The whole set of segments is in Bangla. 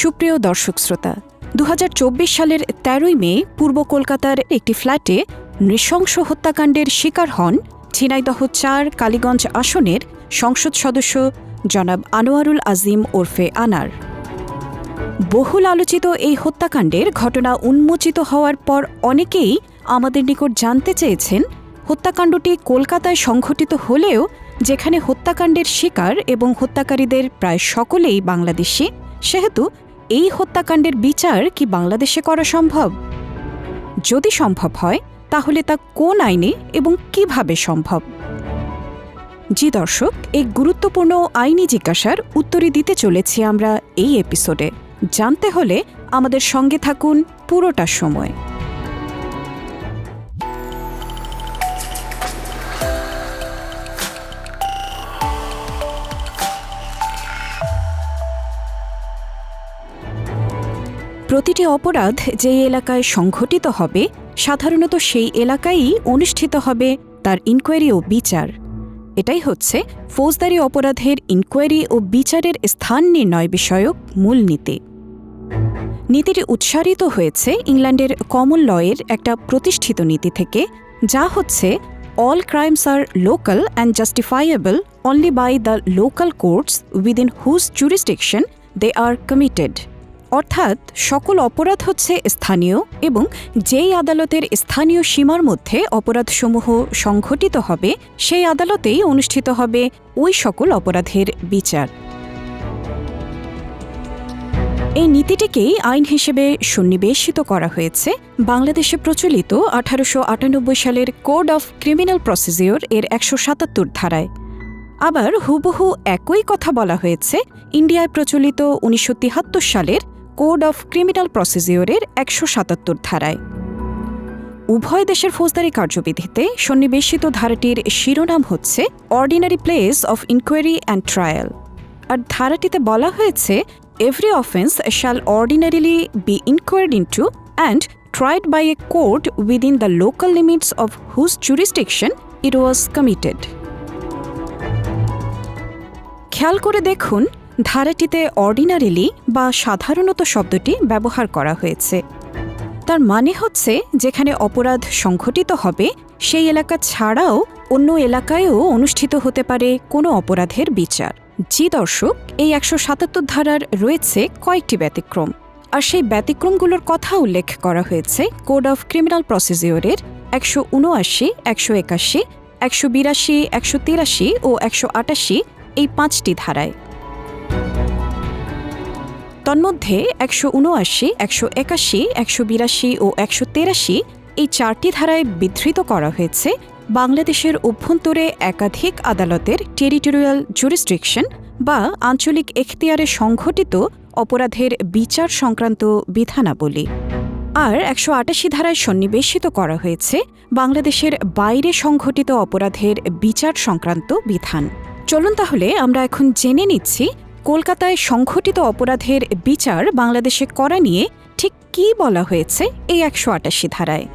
সুপ্রিয় দর্শক শ্রোতা দু হাজার চব্বিশ সালের তেরোই মে পূর্ব কলকাতার একটি ফ্ল্যাটে নৃশংস হত্যাকাণ্ডের শিকার হন ঝিনাইদহ চার কালীগঞ্জ আসনের সংসদ সদস্য জনাব আনোয়ারুল আজিম ওরফে আনার। বহুল আলোচিত এই হত্যাকাণ্ডের ঘটনা উন্মোচিত হওয়ার পর অনেকেই আমাদের নিকট জানতে চেয়েছেন, হত্যাকাণ্ডটি কলকাতায় সংঘটিত হলেও যেখানে হত্যাকাণ্ডের শিকার এবং হত্যাকারীদের প্রায় সকলেই বাংলাদেশি, সেহেতু এই হত্যাকাণ্ডের বিচার কি বাংলাদেশে করা সম্ভব? যদি সম্ভব হয়, তাহলে তা কোন আইনে এবং কীভাবে সম্ভব? জি দর্শক, এই গুরুত্বপূর্ণ আইনি জিজ্ঞাসার উত্তরই দিতে চলেছি আমরা এই এপিসোডে। জানতে হলে আমাদের সঙ্গে থাকুন পুরোটা সময়। প্রতিটি অপরাধ যে এলাকায় সংঘটিত হবে, সাধারণত সেই এলাকায়ই অনুষ্ঠিত হবে তার ইনকোয়ারি ও বিচার। এটাই হচ্ছে ফৌজদারি অপরাধের ইনকোয়ারি ও বিচারের স্থান নির্ণয় বিষয়ক মূলনীতি নীতিটি উৎসারিত হয়েছে ইংল্যান্ডের কমন লয়ের একটা প্রতিষ্ঠিত নীতি থেকে, যা হচ্ছে all crimes are local and justifiable only by the local courts within whose jurisdiction they are committed অর্থাৎ সকল অপরাধ হচ্ছে স্থানীয় এবং যেই আদালতের স্থানীয় সীমার মধ্যে অপরাধসমূহ সংঘটিত হবে, সেই আদালতেই অনুষ্ঠিত হবে ওই সকল অপরাধের বিচার। এই নীতিটিকেই আইন হিসেবে সন্নিবেশিত করা হয়েছে। বাংলাদেশে প্রচলিত আঠারোশো আটানব্বই সালের কোড অফ ক্রিমিনাল প্রসিজিওর এর একশো সাতাত্তর ধারায়। আবার হুবহু একই কথা বলা হয়েছে। ইন্ডিয়ায় প্রচলিত উনিশশো সালের কোড অফ ক্রিমিনাল প্রসিজিওরের একশো সাতাত্তর ধারায়। উভয় দেশের ফৌজদারি কার্যবিধিতে সন্নিবেশিত ধারাটির শিরোনাম হচ্ছে ordinary place of inquiry and trial আর ধারাটিতে বলা হয়েছে every offence shall ordinarily be inquired to and tried by a court within the local limits of whose jurisdiction it was committed খেয়াল করে দেখুন ধারাটিতে অর্ডিনারিলি বা সাধারণত শব্দটি ব্যবহার করা হয়েছে। তার মানে হচ্ছে, যেখানে অপরাধ সংঘটিত হবে, সেই এলাকা ছাড়াও অন্য এলাকায়ও অনুষ্ঠিত হতে পারে কোনো অপরাধের বিচার। জি দর্শক, এই একশো সাতাত্তর ধারার রয়েছে কয়েকটি ব্যতিক্রম। আর সেই ব্যতিক্রমগুলোর কথা উল্লেখ করা হয়েছে কোড অফ ক্রিমিনাল প্রসিজিওরের একশো উনআশি একশো একাশি, একশো বিরাশি, একশো তিরাশি ও একশো আটাশি এই পাঁচটি ধারায়। তন্মধ্যে একশো উনআশি একশো একাশি, একশো বিরাশি ও একশো তেরাশি এই চারটি ধারায় বিধৃত করা হয়েছে বাংলাদেশের অভ্যন্তরে একাধিক আদালতের টেরিটোরিয়াল জুরিস্ট্রিকশন বা আঞ্চলিক এখতিয়ারে সংঘটিত অপরাধের বিচার সংক্রান্ত বিধানাবলী। আর একশো আটাশি ধারায় সন্নিবেশিত করা হয়েছে বাংলাদেশের বাইরে সংঘটিত অপরাধের বিচার সংক্রান্ত বিধান। চলুন তাহলে আমরা এখন জেনে নিচ্ছি কলকাতায় সংঘটিত অপরাধের বিচার বাংলাদেশে করা নিয়ে ঠিক কী বলা হয়েছে এই একশো আটাশি ধারায়?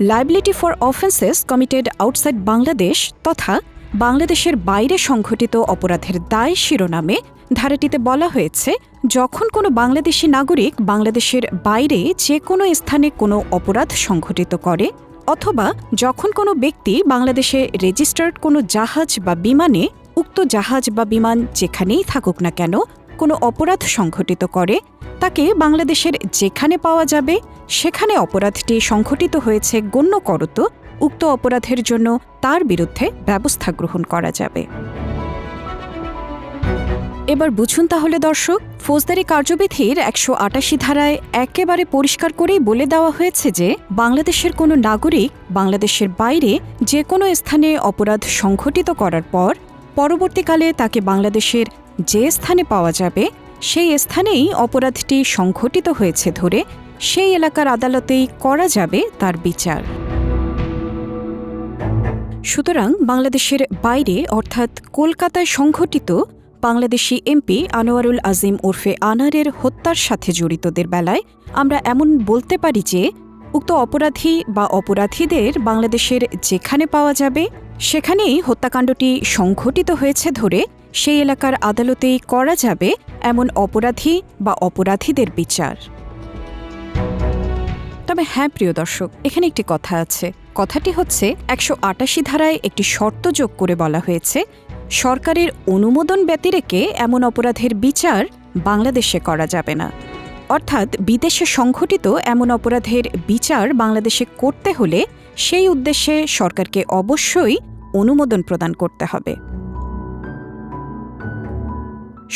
Liability for offences committed outside Bangladesh তথা বাংলাদেশের বাইরে সংঘটিত অপরাধের দায় শিরোনামে ধারাটিতে বলা হয়েছে, যখন কোনো বাংলাদেশি নাগরিক বাংলাদেশের বাইরে যে কোনো স্থানে কোনো অপরাধ সংঘটিত করে, অথবা যখন কোনো ব্যক্তি বাংলাদেশে রেজিস্টার্ড কোনো জাহাজ বা বিমানে উক্ত জাহাজ বা বিমান যেখানেই থাকুক না কেন, কোনো অপরাধ সংঘটিত করে, তাকে বাংলাদেশের যেখানে পাওয়া যাবে, সেখানে অপরাধটি সংঘটিত হয়েছে গণ্য করত, উক্ত অপরাধের জন্য তার বিরুদ্ধে ব্যবস্থা গ্রহণ করা যাবে। এবার বুঝুন তাহলে দর্শক, ফৌজদারি কার্যবিধির একশো আটাশি ধারায় একেবারে পরিষ্কার করেই বলে দেওয়া হয়েছে যে, বাংলাদেশের কোনো নাগরিক বাংলাদেশের বাইরে যে কোনো স্থানে অপরাধ সংঘটিত করার পর পরবর্তীকালে তাকে বাংলাদেশের যে স্থানে পাওয়া যাবে, সেই স্থানেই অপরাধটি সংঘটিত হয়েছে ধরে সেই এলাকার আদালতেই করা যাবে তার বিচার। সুতরাং বাংলাদেশের বাইরে, অর্থাৎ কলকাতায় সংঘটিত বাংলাদেশি এমপি আনোয়ারুল আজিম ওরফে আনারের হত্যার সাথে জড়িতদের বেলায় আমরা এমন বলতে পারি যে উক্ত অপরাধী বা অপরাধীদের বাংলাদেশের যেখানে পাওয়া যাবে, সেখানেই হত্যাকাণ্ডটি সংঘটিত হয়েছে ধরে সেই এলাকার আদালতেই করা যাবে এমন অপরাধী বা অপরাধীদের বিচার। তবে হ্যাঁ প্রিয় দর্শক, এখানে একটি কথা আছে। কথাটি হচ্ছে, একশো আটাশি ধারায় একটি শর্ত যোগ করে বলা হয়েছে, সরকারের অনুমোদন ব্যতিরেকে এমন অপরাধের বিচার বাংলাদেশে করা যাবে না। অর্থাৎ বিদেশে সংঘটিত এমন অপরাধের বিচার বাংলাদেশে করতে হলে সেই উদ্দেশ্যে সরকারকে অবশ্যই অনুমোদন প্রদান করতে হবে।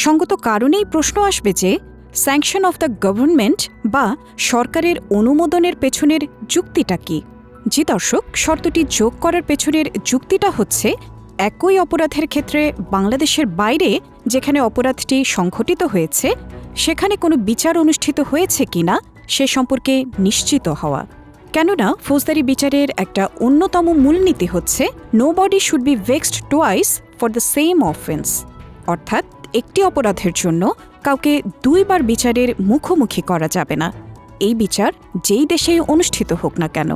সঙ্গত কারণেই প্রশ্ন আসবে যে স্যাংশন অফ দ্য গভর্নমেন্ট বা সরকারের অনুমোদনের পেছনের যুক্তিটা কি? জি দর্শক, শর্তটি যোগ করার পেছনের যুক্তিটা হচ্ছে, একই অপরাধের ক্ষেত্রে বাংলাদেশের বাইরে যেখানে অপরাধটি সংঘটিত হয়েছে সেখানে কোনো বিচার অনুষ্ঠিত হয়েছে কিনা সে সম্পর্কে নিশ্চিত হওয়া। কেননা, ফৌজদারি বিচারের একটা অন্যতম মূলনীতি হচ্ছে no body should be vexed twice for the same offence অর্থাৎ, একটি অপরাধের জন্য কাউকে দুইবার বিচারের মুখোমুখি করা যাবে না। এই বিচার যেই দেশেই অনুষ্ঠিত হোক না কেন।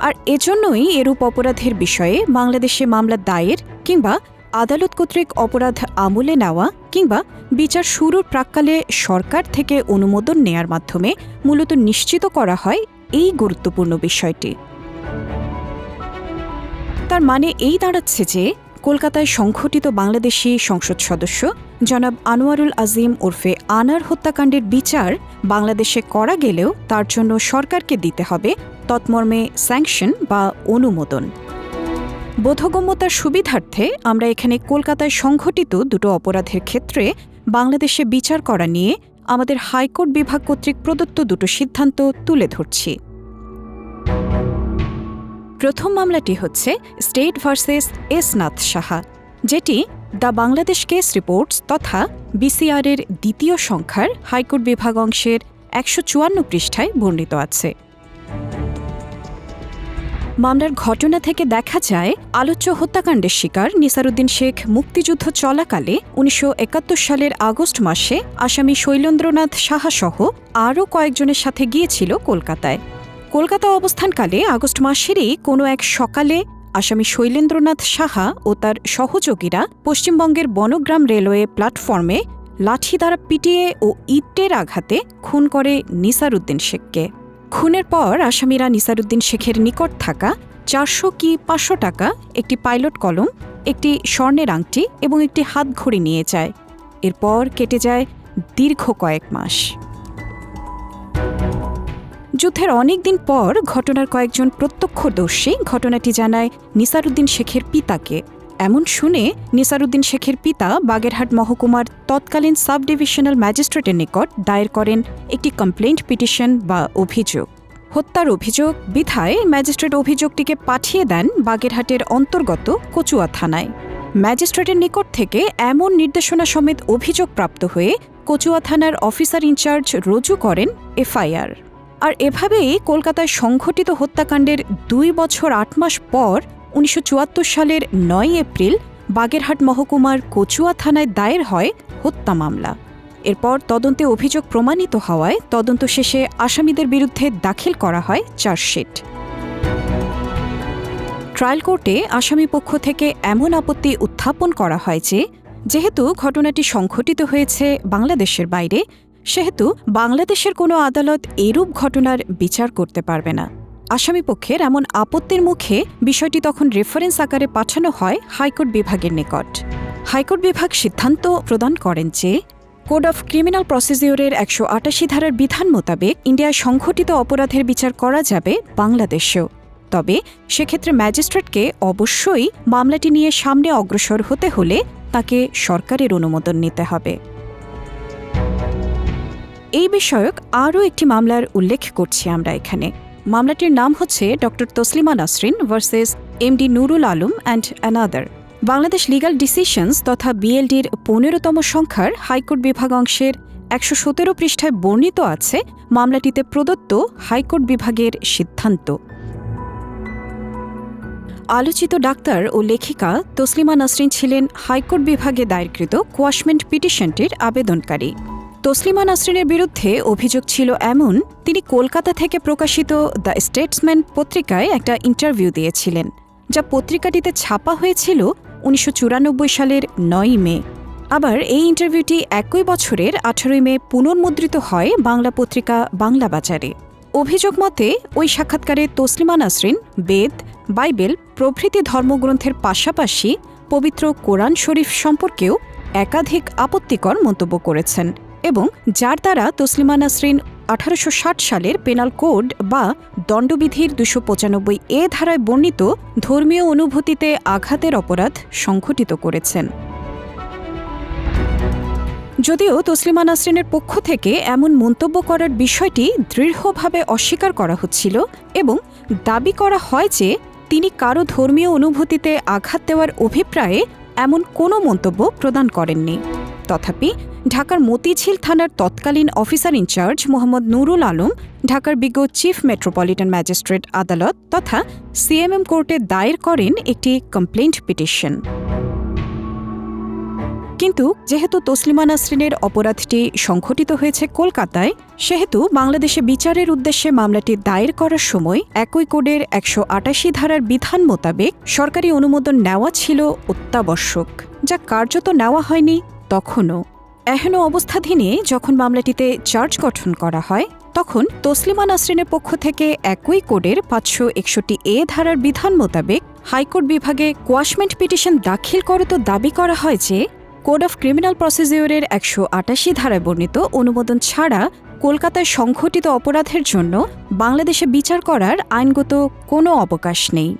আর এজন্যই এরূপ অপরাধের বিষয়ে বাংলাদেশে মামলা দায়ের কিংবা আদালত কর্তৃক অপরাধ আমলে নেওয়া কিংবা বিচার শুরুর প্রাক্কালে সরকার থেকে অনুমোদন নেয়ার মাধ্যমে মূলত নিশ্চিত করা হয় এই গুরুত্বপূর্ণ বিষয়টি। তার মানে এই দাঁড়াচ্ছে যে কলকাতায় সংঘটিত বাংলাদেশি সংসদ সদস্য জনাব আনোয়ারুল আজিম ওরফে আনার হত্যাকাণ্ডের বিচার বাংলাদেশে করা গেলেও তার জন্য সরকারকে দিতে হবে তৎমর্মে স্যাংশন বা অনুমোদন। বোধগম্যতার সুবিধার্থে আমরা এখানে কলকাতায় সংঘটিত দুটো অপরাধের ক্ষেত্রে বাংলাদেশে বিচার করা নিয়ে আমাদের হাইকোর্ট বিভাগ কর্তৃক প্রদত্ত দুটো সিদ্ধান্ত তুলে ধরছি। প্রথম মামলাটি হচ্ছে state versus S Nath Saha, যেটি দ্য বাংলাদেশ কেস রিপোর্টস তথা বিসিআরের দ্বিতীয় সংখ্যার হাইকোর্ট বিভাগ অংশের একশো চুয়ান্ন পৃষ্ঠায় বর্ণিত আছে। মামলার ঘটনা থেকে দেখা যায়, আলোচ্য হত্যাকাণ্ডের শিকার নিসারুদ্দিন শেখ মুক্তিযুদ্ধ চলাকালে উনিশশো একাত্তর সালের আগস্ট মাসে আসামি শৈলেন্দ্রনাথ সাহাসহ আরও কয়েকজনের সাথে গিয়েছিল কলকাতায়। কলকাতা অবস্থানকালে আগস্ট মাসেরই কোনো এক সকালে আসামি শৈলেন্দ্রনাথ সাহা ও তার সহযোগীরা পশ্চিমবঙ্গের বনগ্রাম রেলওয়ে প্ল্যাটফর্মে লাঠি দ্বারা পিটিয়ে ও ইটের আঘাতে খুন করে নিসারুদ্দিন শেখকে। খুনের পর আসামিরা নিসারুদ্দিন শেখের নিকট থাকা চারশো কি পাঁচশো টাকা, একটি পাইলট কলম, একটি স্বর্ণের আংটি এবং একটি হাত ঘড়ি নিয়ে যায়। এরপর কেটে যায় দীর্ঘ কয়েক মাস। যুদ্ধের অনেক দিন পর ঘটনার কয়েকজন প্রত্যক্ষদর্শী ঘটনাটি জানায় নিসারুদ্দিন শেখের পিতাকে। এমন শুনে নিসারুদ্দিন শেখের পিতা বাগেরহাট মহকুমার তৎকালীন সাব ডিভিশনাল ম্যাজিস্ট্রেটের নিকট দায়ের করেন একটি কমপ্লেন্ট পিটিশন বা অভিযোগ। হত্যার অভিযোগ বিধায় ম্যাজিস্ট্রেট অভিযোগটিকে পাঠিয়ে দেন বাগেরহাটের অন্তর্গত কচুয়া থানায়। ম্যাজিস্ট্রেটের নিকট থেকে এমন নির্দেশনা সমেত অভিযোগ প্রাপ্ত হয়ে কচুয়া থানার অফিসার ইনচার্জ রুজু করেন এফআইআর। আর এভাবেই কলকাতায় সংঘটিত হত্যাকাণ্ডের দুই বছর আট মাস পর উনিশশো চুয়াত্তর সালের নয় এপ্রিল বাগেরহাট মহকুমার কচুয়া থানায় দায়ের হয় হত্যা মামলা। এরপর তদন্তে অভিযোগ প্রমাণিত হওয়ায় তদন্ত শেষে আসামিদের বিরুদ্ধে দাখিল করা হয় চার্জশিট। ট্রায়াল কোর্টে আসামি পক্ষ থেকে এমন আপত্তি উত্থাপন করা হয় যে, যেহেতু ঘটনাটি সংঘটিত হয়েছে বাংলাদেশের বাইরে, সেহেতু বাংলাদেশের কোনো আদালত এরূপ ঘটনার বিচার করতে পারবে না। আসামিপক্ষের এমন আপত্তির মুখে বিষয়টি তখন রেফারেন্স আকারে পাঠানো হয় হাইকোর্ট বিভাগের নিকট। হাইকোর্ট বিভাগ সিদ্ধান্ত প্রদান করেন যে, কোড অফ ক্রিমিনাল প্রসিজিওরের একশো আটাশি ধারার বিধান মোতাবেক ইন্ডিয়ায় সংঘটিত অপরাধের বিচার করা যাবে বাংলাদেশেও। তবে সেক্ষেত্রে ম্যাজিস্ট্রেটকে অবশ্যই মামলাটি নিয়ে সামনে অগ্রসর হতে হলে তাকে সরকারের অনুমোদন নিতে হবে। এই বিষয়ক আরও একটি মামলার উল্লেখ করছি আমরা এখানে। মামলাটির নাম হচ্ছে doctor Taslima Nasrin versus MD Nurul Alam and another. Bangladesh legal decisions তথা বিএলডির পনেরোতম সংখ্যার হাইকোর্ট বিভাগ অংশের একশো সতেরো পৃষ্ঠায় বর্ণিত আছে মামলাটিতে প্রদত্ত হাইকোর্ট বিভাগের সিদ্ধান্ত। আলোচিত ডাক্তার ও লেখিকা তসলিমা নাসরিন ছিলেন হাইকোর্ট বিভাগে দায়েরকৃত কোয়াশমেন্ট পিটিশনটির আবেদনকারী। তসলিমা নাসরিনের বিরুদ্ধে অভিযোগ ছিল এমন। তিনি কলকাতা থেকে প্রকাশিত দ্য স্টেটসম্যান পত্রিকায় একটা ইন্টারভিউ দিয়েছিলেন, যা পত্রিকাটিতে ছাপা হয়েছিল উনিশশো চুরানব্বই সালের নয়ই মে। আবার এই ইন্টারভিউটি একই বছরের আঠারোই মে পুনর্মুদ্রিত হয় বাংলা পত্রিকা বাংলা বাজারে। অভিযোগ মতে, ওই সাক্ষাৎকারে তসলিমা নাসরিন বেদ, বাইবেল, প্রভৃতি ধর্মগ্রন্থের পাশাপাশি পবিত্র কোরআন শরীফ সম্পর্কেও একাধিক আপত্তিকর মন্তব্য করেছেন। এবং যার দ্বারা তসলিমা নাসরিন আঠারোশো ষাট সালের পেনাল কোড বা দণ্ডবিধির দুশো পঁচানব্বই এ ধারায় বর্ণিত ধর্মীয় অনুভূতিতে আঘাতের অপরাধ সংঘটিত করেছেন। যদিও তসলিমা নাসরিনের পক্ষ থেকে এমন মন্তব্য করার বিষয়টি দৃঢ়ভাবে অস্বীকার করা হচ্ছিল এবং দাবি করা হয় যে তিনি কারও ধর্মীয় অনুভূতিতে আঘাত দেওয়ার অভিপ্রায়ে এমন কোনো মন্তব্য প্রদান করেননি। তথাপি ঢাকার মতিঝিল থানার তৎকালীন officer in charge Mohammad Nurul Alam, ঢাকার বিজ্ঞ চিফ মেট্রোপলিটন ম্যাজিস্ট্রেট আদালত তথা সিএমএম কোর্টে দায়ের করেন একটি কমপ্লেন্ট পিটিশন। কিন্তু যেহেতু তসলিমা নাসরিনের অপরাধটি সংঘটিত হয়েছে কলকাতায়, সেহেতু বাংলাদেশে বিচারের উদ্দেশ্যে মামলাটি দায়ের করার সময় একই কোডের একশো আটাশি ধারার বিধান মোতাবেক সরকারি অনুমোদন নেওয়া ছিল অত্যাবশ্যক, যা কার্যত নেওয়া হয়নি তখনও। এহেন অবস্থাধীনে যখন মামলাটিতে চার্জ গঠন করা হয়, তখন তসলিমা নাসরিনের পক্ষ থেকে একই কোডের পাঁচশো একষট্টি এ ধারার বিধান মোতাবেক হাইকোর্ট বিভাগে কোয়াশমেন্ট পিটিশন দাখিল করে তো দাবি করা হয় যে, কোড অফ ক্রিমিনাল প্রসিজিওরের একশো আটাশি ধারায় বর্ণিত অনুমোদন ছাড়া কলকাতায় সংঘটিত অপরাধের জন্য বাংলাদেশে বিচার করার আইনগত কোনো অবকাশ নেই।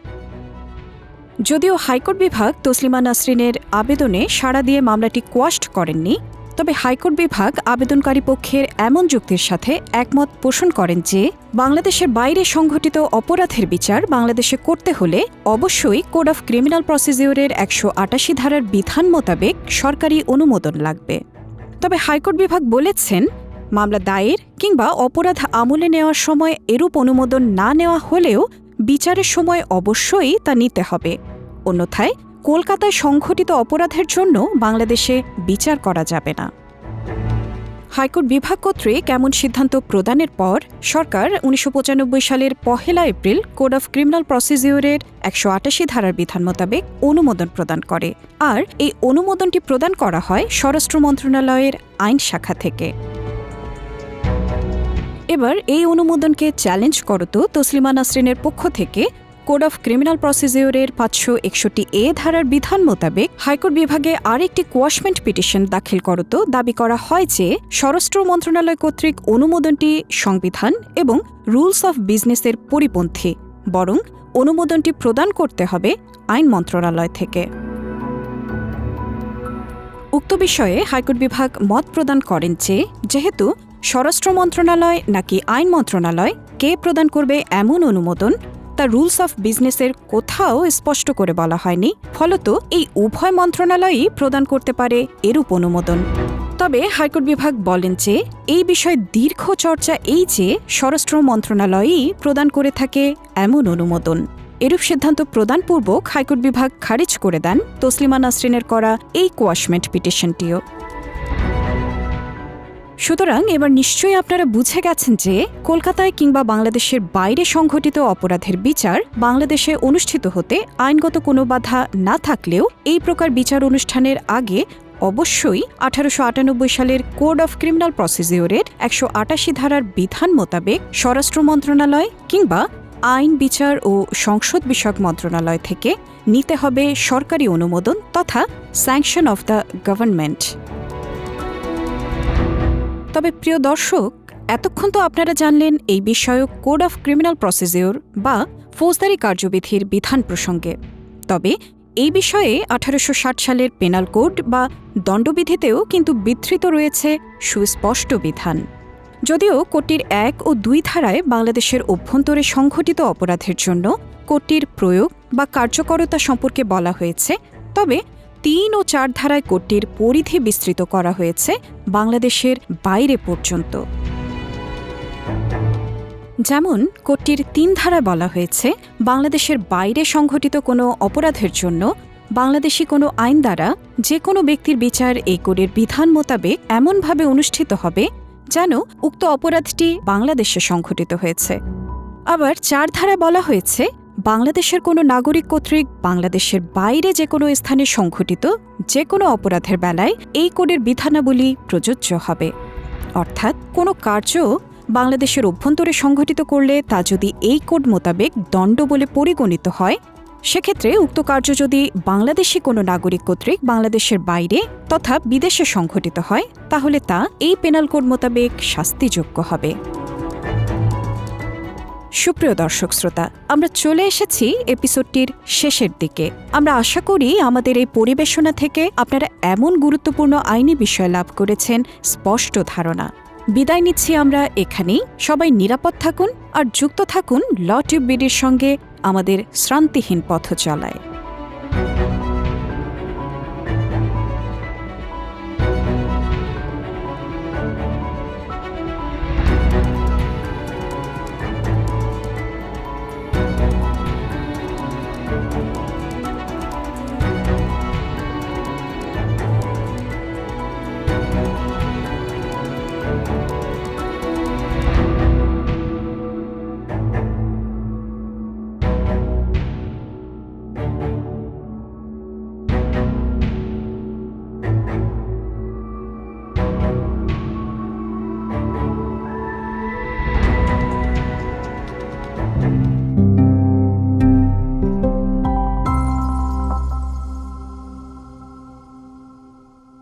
যদিও হাইকোর্ট বিভাগ তসলিমা নাসরিনের আবেদনে সাড়া দিয়ে মামলাটি কোয়াস্ট করেননি তবে হাইকোর্ট বিভাগ আবেদনকারী পক্ষের এমন যুক্তির সাথে একমত পোষণ করেন যে, বাংলাদেশের বাইরে সংঘটিত অপরাধের বিচার বাংলাদেশে করতে হলে অবশ্যই কোড অফ ক্রিমিনাল প্রসিজিওরের একশো আটাশি ধারার বিধান মোতাবেক সরকারি অনুমোদন লাগবে। তবে হাইকোর্ট বিভাগ বলেছেন, মামলা দায়ের কিংবা অপরাধ আমলে নেওয়ার সময় এরূপ অনুমোদন না নেওয়া হলেও বিচারের সময় অবশ্যই তা নিতে হবে। অন্যথায় কলকাতায় সংঘটিত অপরাধের জন্য বাংলাদেশে বিচার করা যাবে না। হাইকোর্ট বিভাগ কর্তৃক এমন সিদ্ধান্ত প্রদানের পর সরকার উনিশশো পঁচানব্বই সালের পহেলা এপ্রিল কোড অফ ক্রিমিনাল প্রসিজিওরের একশো আটাশি ধারার বিধান মোতাবেক অনুমোদন প্রদান করে আর এই অনুমোদনটি প্রদান করা হয় স্বরাষ্ট্র মন্ত্রণালয়ের আইন শাখা থেকে। এবার এই অনুমোদনকে চ্যালেঞ্জ করত তসলিমা নাসরিনের পক্ষ থেকে কোড অফ ক্রিমিনাল প্রসিজিওরের পাঁচশো একষট্টি এ ধারার বিধান মোতাবেক হাইকোর্ট বিভাগে আরেকটি কোয়াশমেন্ট পিটিশন দাখিল করত। দাবি করা হয় যে স্বরাষ্ট্র মন্ত্রণালয় কর্তৃক অনুমোদনটি সংবিধান এবং রুলস অফ বিজনেসের পরিপন্থী, বরং অনুমোদনটি প্রদান করতে হবে আইন মন্ত্রণালয় থেকে। উক্ত বিষয়ে হাইকোর্ট বিভাগ মত প্রদান করেন যে, যেহেতু স্বরাষ্ট্র মন্ত্রণালয় নাকি আইন মন্ত্রণালয়, কে প্রদান করবে এমন অনুমোদন তা রুলস অফ বিজনেসের কোথাও স্পষ্ট করে বলা হয়নি। ফলত এই উভয় মন্ত্রণালয়ই প্রদান করতে পারে এরূপ অনুমোদন। তবে হাইকোর্ট বিভাগ বলেন যে, এই বিষয়ে দীর্ঘ চর্চা এই যে স্বরাষ্ট্র মন্ত্রণালয়ই প্রদান করে থাকে এমন অনুমোদন। এরূপ সিদ্ধান্ত প্রদানপূর্বক হাইকোর্ট বিভাগ খারিজ করে দেন তসলিমা নাসরিনের করা এই কোয়াশমেন্ট পিটিশনটিও। সুতরাং এবার নিশ্চয়ই আপনারা বুঝে গেছেন যে কলকাতায় কিংবা বাংলাদেশের বাইরে সংঘটিত অপরাধের বিচার বাংলাদেশে অনুষ্ঠিত হতে আইনগত কোনো বাধা না থাকলেও এই প্রকার বিচার অনুষ্ঠানের আগে অবশ্যই আঠারোশো আটানব্বই সালের কোড অফ ক্রিমিনাল প্রসিজিওরের একশো আটাশি ধারার বিধান মোতাবেক স্বরাষ্ট্র মন্ত্রণালয় কিংবা আইন বিচার ও সংসদ বিষয়ক মন্ত্রণালয় থেকে নিতে হবে সরকারি অনুমোদন তথা স্যাংশন অফ দ্য গভর্নমেন্ট। তবে প্রিয় দর্শক, এতক্ষণ তো আপনারা জানলেন এই বিষয়ক কোড অফ ক্রিমিনাল প্রসিজিওর বা ফৌজদারি কার্যবিধির বিধান প্রসঙ্গে। তবে এই বিষয়ে আঠারোশো ষাট সালের পেনাল কোড বা দণ্ডবিধিতেও কিন্তু বিধৃত রয়েছে সুস্পষ্ট বিধান। যদিও কোটটির এক ও দুই ধারায় বাংলাদেশের অভ্যন্তরে সংঘটিত অপরাধের জন্য কোটটির প্রয়োগ বা কার্যকরতা সম্পর্কে বলা হয়েছে, তবে তিন ও চার ধারায় কোটটির পরিধি বিস্তৃত করা হয়েছে বাংলাদেশের বাইরে পর্যন্ত। যেমন, কোটটির তিন ধারায় বলা হয়েছে, বাংলাদেশের বাইরে সংঘটিত কোনো অপরাধের জন্য বাংলাদেশি কোনো আইন দ্বারা যে কোনো ব্যক্তির বিচার এই কোডের বিধান মোতাবেক এমনভাবে অনুষ্ঠিত হবে যেন উক্ত অপরাধটি বাংলাদেশে সংঘটিত হয়েছে। আবার চার ধারায় বলা হয়েছে বাংলাদেশের কোনো নাগরিক কর্তৃক বাংলাদেশের বাইরে যে কোনো স্থানে সংঘটিত যে কোনো অপরাধের বেলায় এই কোডের বিধানাবলী প্রযোজ্য হবে। অর্থাৎ কোনো কার্য বাংলাদেশের অভ্যন্তরে সংঘটিত করলে তা যদি এই কোড মোতাবেক দণ্ড বলে পরিগণিত হয়, সেক্ষেত্রে উক্ত কার্য যদি বাংলাদেশি কোনো নাগরিক কর্তৃক বাংলাদেশের বাইরে তথা বিদেশে সংঘটিত হয়, তাহলে তা এই পেনাল কোড মোতাবেক শাস্তিযোগ্য হবে। সুপ্রিয় দর্শক শ্রোতা, আমরা চলে এসেছি এপিসোডটির শেষের দিকে। আমরা আশা করি আমাদের এই পরিবেশনা থেকে আপনারা এমন গুরুত্বপূর্ণ আইনি বিষয় লাভ করেছেন স্পষ্ট ধারণা। বিদায় নিচ্ছি আমরা এখানেই। সবাই নিরাপদ থাকুন আর যুক্ত থাকুন ল টিউব বিডির সঙ্গে আমাদের শ্রান্তিহীন পথ চলায়